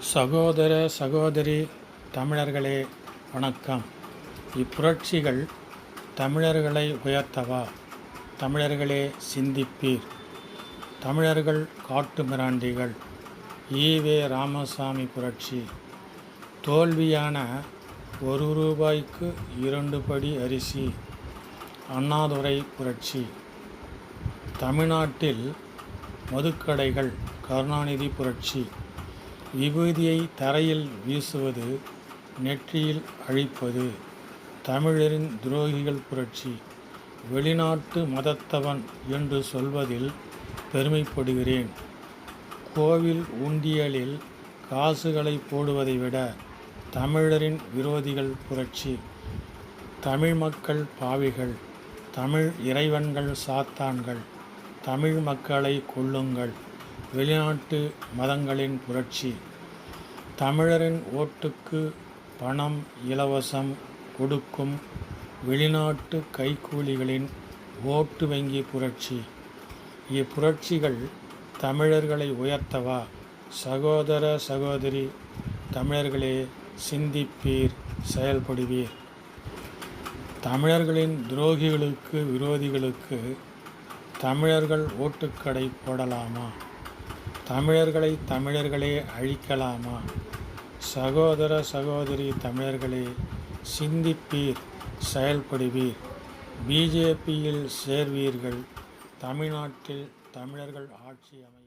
சகோதர சகோதரி தமிழர்களே வணக்கம். இப்புரட்சிகள் தமிழர்களை உயர்த்தவா? தமிழர்களே சிந்திப்பீர். தமிழர்கள் காட்டு மிராண்டிகள். ஈவே ராமசாமி புரட்சி. தோல்வியான ஒரு ரூபாய்க்கு இரண்டு படி அரிசி. அண்ணாதுரை புரட்சி. தமிழ்நாட்டில் மதுக்கடைகள் கருணாநிதி புரட்சி. விபூதியை தரையில் வீசுவது நெற்றியில் அழிப்பது தமிழரின் துரோகிகள் புரட்சி வெளிநாட்டு மதத்தவன் என்று சொல்வதில் பெருமைப்படுகிறேன். கோவில் உண்டியலில் காசுகளை போடுவதை விட தமிழரின் விரோதிகள் புரட்சி. தமிழ் மக்கள் பாவிகள் தமிழ் இறைவன்கள் சாத்தான்கள் தமிழ் மக்களை கொல்லுங்கள். வெளிநாட்டு மதங்களின் புரட்சி. தமிழரின் ஓட்டுக்கு பணம் இலவசம் கொடுக்கும் வெளிநாட்டு கைக்கூலிகளின் ஓட்டு வங்கி புரட்சி. இப்புரட்சிகள் தமிழர்களை உயர்த்தவா? சகோதர சகோதரி தமிழர்களே சிந்திப்பீர் செயல்படுவீர். தமிழர்களின் துரோகிகளுக்கு விரோதிகளுக்கு தமிழர்கள் ஓட்டுக்கடை போடலாமா? தமிழர்களை தமிழர்களே அழிக்கலாமா? சகோதர சகோதரி தமிழர்களே சிந்திப்பீர் செயல்படுவீர். பிஜேபியில் சேர்வீர்கள். தமிழ்நாட்டில் தமிழர்கள் ஆட்சி அமை